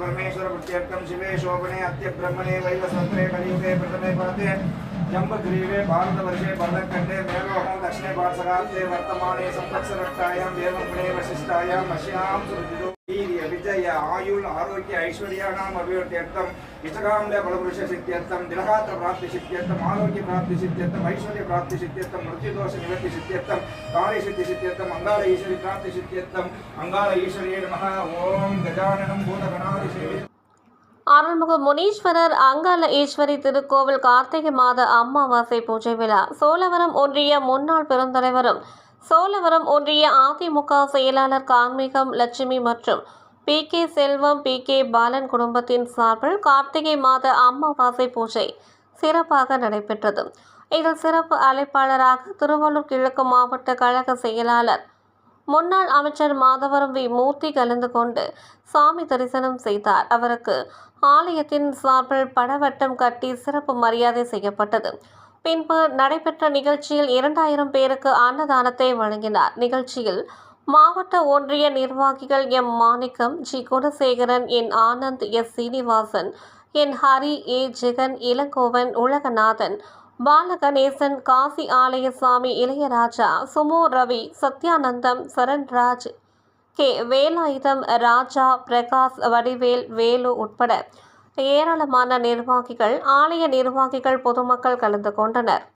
परमेश्वर प्रत्यर्थम शिवे, शोभने अत्य ब्रह्मणे वैवस्वत्रे कलियुगे प्रथमे पाते जम्बग्रीवे, भारतवर्षे भरतखण्डे मेलोहं दक्षिणे पार्श्वगात्रे वर्तमाने संवत्सरट्टायां देवगुणे वशिष्ठायां मश्यां விஜய ஆயுள் ஆரோக்கிய ஐஸ்வர்யானாம் அபிவிருத்தியர்த்தம் இஷ்டகாமல பலபுருஷ சித்தியர்த்தம் திலகாத்திர பிராப்தி சித்தியர்த்தம் ஆரோக்கிய பிராப்தி சித்தியர்த்தம் ஐஸ்வர்ய பிராப்தி சித்தியர்த்தம் மிருத்யுதோஷ நிவர்த்தி சித்தியர்த்தம் காரிய சித்தி சித்தியர்த்தம் அங்கால ஈஸ்வரி பிராப்தி சித்தியர்த்தம் அங்கால ஈஸ்வரியே நமக. ஓம் கஜானனம் பூதகணாதி சேவை அருள்மிகு முனீஸ்வரர் அங்கால ஈஸ்வரி திருக்கோவில் கார்த்திகை மாத அமாவாசை பூஜை விழா. சோழவரம் ஒன்றிய முன்னாள் பெருந்தலைவரும் சோழவரம் ஒன்றிய அதிமுக செயலாளர் கார்மிகம் லட்சுமி மற்றும் P. K. Selvam P. K. Balan குடும்பத்தின் சார்பில் கார்த்திகை மாத அமாவாசை பூஜை சிறப்பாக நடைபெற்றது. இதில் சிறப்பு அழைப்பாளராக திருவள்ளூர் கிழக்கு மாவட்ட கழக செயலாளர் முன்னாள் அமைச்சர் மாதவரம் வி. மூர்த்தி கலந்து கொண்டு சாமி தரிசனம் செய்தார். அவருக்கு ஆலயத்தின் சார்பில் படவட்டம் கட்டி சிறப்பு மரியாதை செய்யப்பட்டது. பின்பு நடைபெற்ற நிகழ்ச்சியில் இரண்டாயிரம் பேருக்கு அன்னதானத்தை வழங்கினார். நிகழ்ச்சியில் மாவட்ட ஒன்றிய நிர்வாகிகள் M. Manickam G. Gunasekaran N. Anand S. Srinivasan N. Hari A. Jagan Ilangovan Ulaganathan Balaganesan Kasi Alayasamy Ilaiyaraja Sumo Ravi Sathyanandam Saranraj K. Velayutham Raja Prakash Vadivel Velu உட்பட ஏராளமான நிர்வாகிகள் ஆலய நிர்வாகிகள் பொதுமக்கள் கலந்து கொண்டனர்.